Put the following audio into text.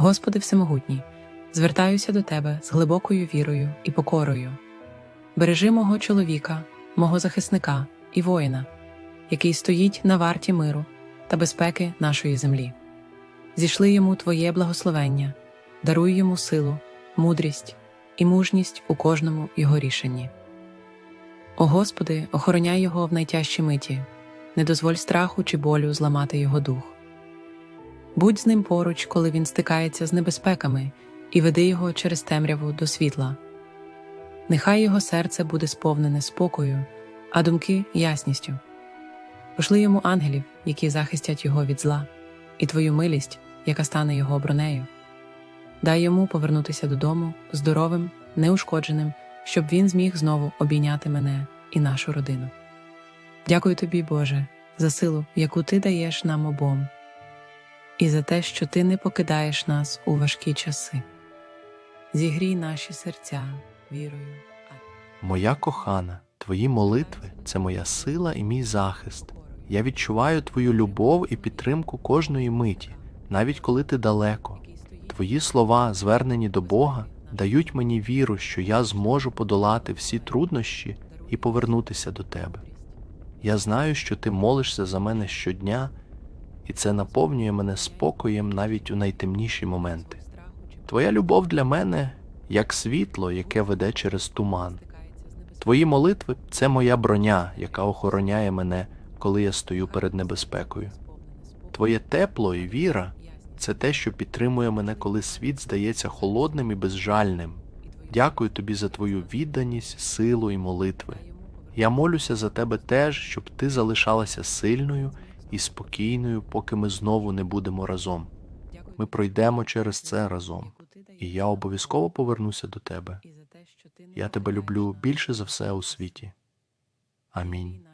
Господи Всемогутній, звертаюся до Тебе з глибокою вірою і покорою. Бережи мого чоловіка, мого захисника і воїна, який стоїть на варті миру та безпеки нашої землі. Зійшли йому Твоє благословення, даруй йому силу, мудрість і мужність у кожному його рішенні. О Господи, охороняй його в найтяжчій миті, не дозволь страху чи болю зламати його дух. Будь з ним поруч, коли він стикається з небезпеками, і веди його через темряву до світла. Нехай його серце буде сповнене спокою, а думки ясністю. Пошли йому ангелів, які захистять його від зла, і твою милість, яка стане його обронею. Дай йому повернутися додому здоровим, неушкодженим, щоб він зміг знову обійняти мене і нашу родину. Дякую тобі, Боже, за силу, яку ти даєш нам обом, і за те, що ти не покидаєш нас у важкі часи. Зігрій наші серця вірою. Моя кохана, твої молитви це моя сила і мій захист. Я відчуваю твою любов і підтримку кожної миті, навіть коли ти далеко. Твої слова, звернені до Бога, дають мені віру, що я зможу подолати всі труднощі і повернутися до тебе. Я знаю, що ти молишся за мене щодня, і це наповнює мене спокоєм навіть у найтемніші моменти. Твоя любов для мене як світло, яке веде через туман. Твої молитви це моя броня, яка охороняє мене, коли я стою перед небезпекою. Твоє тепло і віра це те, що підтримує мене, коли світ здається холодним і безжальним. Дякую тобі за твою відданість, силу і молитви. Я молюся за тебе теж, щоб ти залишалася сильною і спокійною, поки ми знову не будемо разом. Ми пройдемо через це разом, і я обов'язково повернуся до тебе. Я тебе люблю більше за все у світі. Амінь.